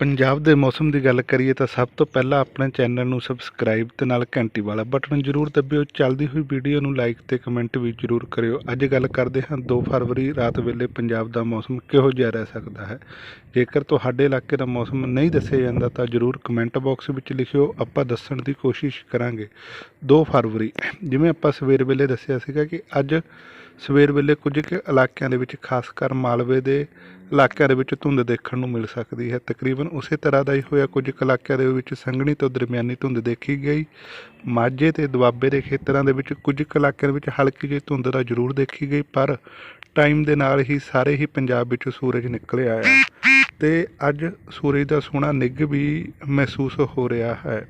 ਪੰਜਾਬ ਦੇ ਮੌਸਮ ਦੀ ਗੱਲ ਕਰੀਏ ਤਾਂ ਸਭ ਤੋਂ ਪਹਿਲਾਂ ਆਪਣੇ ਚੈਨਲ ਨੂੰ ਸਬਸਕ੍ਰਾਈਬ ਤੇ ਨਾਲ ਘੰਟੀ ਵਾਲਾ ਬਟਨ ਜ਼ਰੂਰ ਦਬਿਓ। ਚੱਲਦੀ ਹੋਈ ਵੀਡੀਓ ਨੂੰ ਲਾਈਕ ਤੇ ਕਮੈਂਟ ਵੀ ਜ਼ਰੂਰ ਕਰਿਓ। ਅੱਜ ਗੱਲ ਕਰਦੇ ਹਾਂ 2 ਫਰਵਰੀ ਰਾਤ ਵੇਲੇ ਪੰਜਾਬ ਦਾ ਮੌਸਮ ਕਿਹੋ ਜਿਹਾ ਰਹਿ ਸਕਦਾ ਹੈ। ਜੇਕਰ ਤੁਹਾਡੇ ਇਲਾਕੇ ਦਾ ਮੌਸਮ ਨਹੀਂ ਦੱਸਿਆ ਜਾਂਦਾ ਤਾਂ ਜ਼ਰੂਰ ਕਮੈਂਟ ਬਾਕਸ ਵਿੱਚ ਲਿਖਿਓ। ਆਪਾਂ ਦੱਸਣ ਦੀ ਕੋਸ਼ਿਸ਼ ਕਰਾਂਗੇ। 2 ਫਰਵਰੀ, ਜਿਵੇਂ ਆਪਾਂ ਸਵੇਰ ਵੇਲੇ ਦੱਸਿਆ ਸੀਗਾ ਕਿ ਅੱਜ ਸਵੇਰ ਵੇਲੇ ਕੁਝ ਕੁ ਇਲਾਕਿਆਂ ਦੇ ਵਿੱਚ ਖਾਸ ਕਰ ਮਾਲਵੇ ਦੇ ਇਲਾਕਿਆਂ ਦੇ ਵਿੱਚ ਧੁੰਦ ਦੇਖਣ ਨੂੰ ਮਿਲ ਸਕਦੀ ਹੈ। ਤਕਰੀਬਨ ਉਸੇ ਤਰ੍ਹਾਂ ਦਾ ਹੀ ਹੋਇਆ। ਕੁਝ ਕੁ ਇਲਾਕਿਆਂ ਦੇ ਵਿੱਚ ਸੰਘਣੀ ਤੋਂ ਦਰਮਿਆਨੀ ਧੁੰਦ ਦੇਖੀ ਗਈ। ਮਾਝੇ ਤੇ ਦੁਆਬੇ ਦੇ ਖੇਤਰਾਂ ਦੇ ਵਿੱਚ ਕੁਝ ਕੁ ਇਲਾਕਿਆਂ ਦੇ ਵਿੱਚ ਹਲਕੀ ਜਿਹੀ ਧੁੰਦ ਦਾ ਜ਼ਰੂਰ ਦੇਖੀ ਗਈ, ਪਰ ਟਾਈਮ ਦੇ ਨਾਲ ਹੀ ਸਾਰੇ ਹੀ ਪੰਜਾਬ ਵਿੱਚ ਸੂਰਜ ਨਿਕਲ ਆਇਆ ਤੇ ਅੱਜ ਸੂਰਜ ਦਾ ਸੋਹਣਾ ਨਿੱਘ ਵੀ ਮਹਿਸੂਸ ਹੋ ਰਿਹਾ ਹੈ।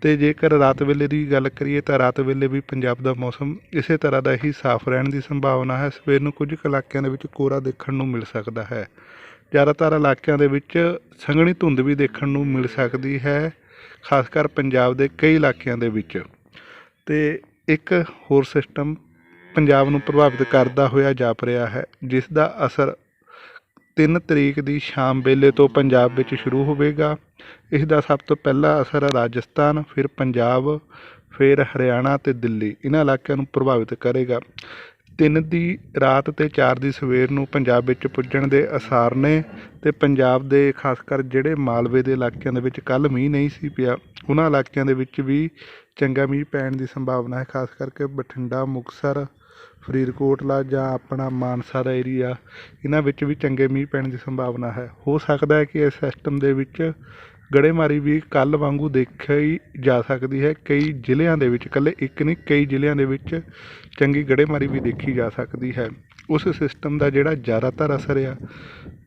ਤੇ ਜੇਕਰ ਰਾਤ ਵੇਲੇ ਦੀ ਗੱਲ ਕਰੀਏ ਤਾਂ ਰਾਤ ਵੇਲੇ ਵੀ ਪੰਜਾਬ ਦਾ ਮੌਸਮ ਇਸੇ ਤਰ੍ਹਾਂ ਦਾ ਹੀ ਸਾਫ਼ ਰਹਿਣ ਦੀ ਸੰਭਾਵਨਾ ਹੈ। ਸਵੇਰ ਨੂੰ ਕੁਝ ਕੁ ਇਲਾਕਿਆਂ ਦੇ ਵਿੱਚ ਕੋਰਾ ਦੇਖਣ ਨੂੰ ਮਿਲ ਸਕਦਾ ਹੈ। ਜ਼ਿਆਦਾਤਰ ਇਲਾਕਿਆਂ ਦੇ ਵਿੱਚ ਸੰਘਣੀ ਧੁੰਦ ਵੀ ਦੇਖਣ ਨੂੰ ਮਿਲ ਸਕਦੀ ਹੈ, ਖਾਸ ਕਰ ਪੰਜਾਬ ਦੇ ਕਈ ਇਲਾਕਿਆਂ ਦੇ ਵਿੱਚ। ਤੇ ਇੱਕ ਹੋਰ ਸਿਸਟਮ ਪੰਜਾਬ ਨੂੰ ਪ੍ਰਭਾਵਿਤ ਕਰਦਾ ਹੋਇਆ ਜਾਪ ਰਿਹਾ ਹੈ, ਜਿਸ ਦਾ ਅਸਰ 3 ਤਰੀਕ ਦੀ ਸ਼ਾਮ ਵੇਲੇ ਤੋਂ ਪੰਜਾਬ ਵਿੱਚ ਸ਼ੁਰੂ ਹੋਵੇਗਾ। ਇਸ ਦਾ ਸਭ ਤੋਂ ਪਹਿਲਾ ਅਸਰ ਰਾਜਸਥਾਨ, ਫਿਰ ਪੰਜਾਬ, ਫਿਰ ਹਰਿਆਣਾ ਤੇ ਦਿੱਲੀ। ਇਹਨਾਂ ਇਲਾਕਿਆਂ ਨੂੰ ਪ੍ਰਭਾਵਿਤ ਕਰੇਗਾ। ਤਿੰਨ ਦੀ ਰਾਤ ਤੇ ਚਾਰ ਦੀ ਸਵੇਰ ਨੂੰ ਪੰਜਾਬ ਵਿੱਚ ਪੁੱਜਣ ਦੇ ਅਸਾਰ ਨੇ ਤੇ ਪੰਜਾਬ ਦੇ ਖਾਸ ਕਰ ਜਿਹੜੇ ਮਾਲਵੇ ਦੇ ਇਲਾਕਿਆਂ ਦੇ ਵਿੱਚ ਕੱਲ ਮੀਂਹ ਨਹੀਂ ਸੀ ਪਿਆ, ਉਹਨਾਂ ਇਲਾਕਿਆਂ ਦੇ ਵਿੱਚ ਵੀ ਚੰਗਾ ਮੀਂਹ ਪੈਣ ਦੀ ਸੰਭਾਵਨਾ ਹੈ, ਖਾਸ ਕਰਕੇ ਬਠਿੰਡਾ, ਮੁਕਤਸਰ, ਫਰੀਦਕੋਟਲਾ ਜਾਂ ਆਪਣਾ ਮਾਨਸਾ ਦਾ ਏਰੀਆ ਇਹਨਾਂ ਵਿੱਚ ਵੀ ਚੰਗੇ ਮੀਂਹ ਪੈਣ ਦੀ ਸੰਭਾਵਨਾ ਹੈ। ਹੋ ਸਕਦਾ ਹੈ ਕਿ ਇਸ ਸਿਸਟਮ ਦੇ ਵਿੱਚ ਗੜੇਮਾਰੀ ਵੀ ਕੱਲ੍ਹ ਵਾਂਗੂ ਦੇਖੀ ਜਾ ਸਕਦੀ ਹੈ। ਕਈ ਜ਼ਿਲ੍ਹਿਆਂ ਦੇ ਵਿੱਚ, ਇਕੱਲੇ ਇੱਕ ਨਹੀਂ, ਕਈ ਜ਼ਿਲ੍ਹਿਆਂ ਦੇ ਵਿੱਚ ਚੰਗੀ ਗੜੇਮਾਰੀ ਵੀ ਦੇਖੀ ਜਾ ਸਕਦੀ ਹੈ। ਉਸ ਸਿਸਟਮ ਦਾ ਜਿਹੜਾ ਜ਼ਿਆਦਾਤਰ ਅਸਰ ਆ,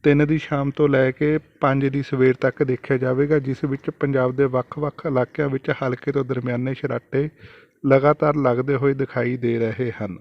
ਤਿੰਨ ਦੀ ਸ਼ਾਮ ਤੋਂ ਲੈ ਕੇ ਪੰਜ ਦੀ ਸਵੇਰ ਤੱਕ ਦੇਖਿਆ ਜਾਵੇਗਾ, ਜਿਸ ਵਿੱਚ ਪੰਜਾਬ ਦੇ ਵੱਖ-ਵੱਖ ਇਲਾਕਿਆਂ ਵਿੱਚ ਹਲਕੇ ਤੋਂ ਦਰਮਿਆਨੇ ਸ਼ਰਾਟੇ ਲਗਾਤਾਰ ਲੱਗਦੇ ਹੋਏ ਦਿਖਾਈ ਦੇ ਰਹੇ ਹਨ।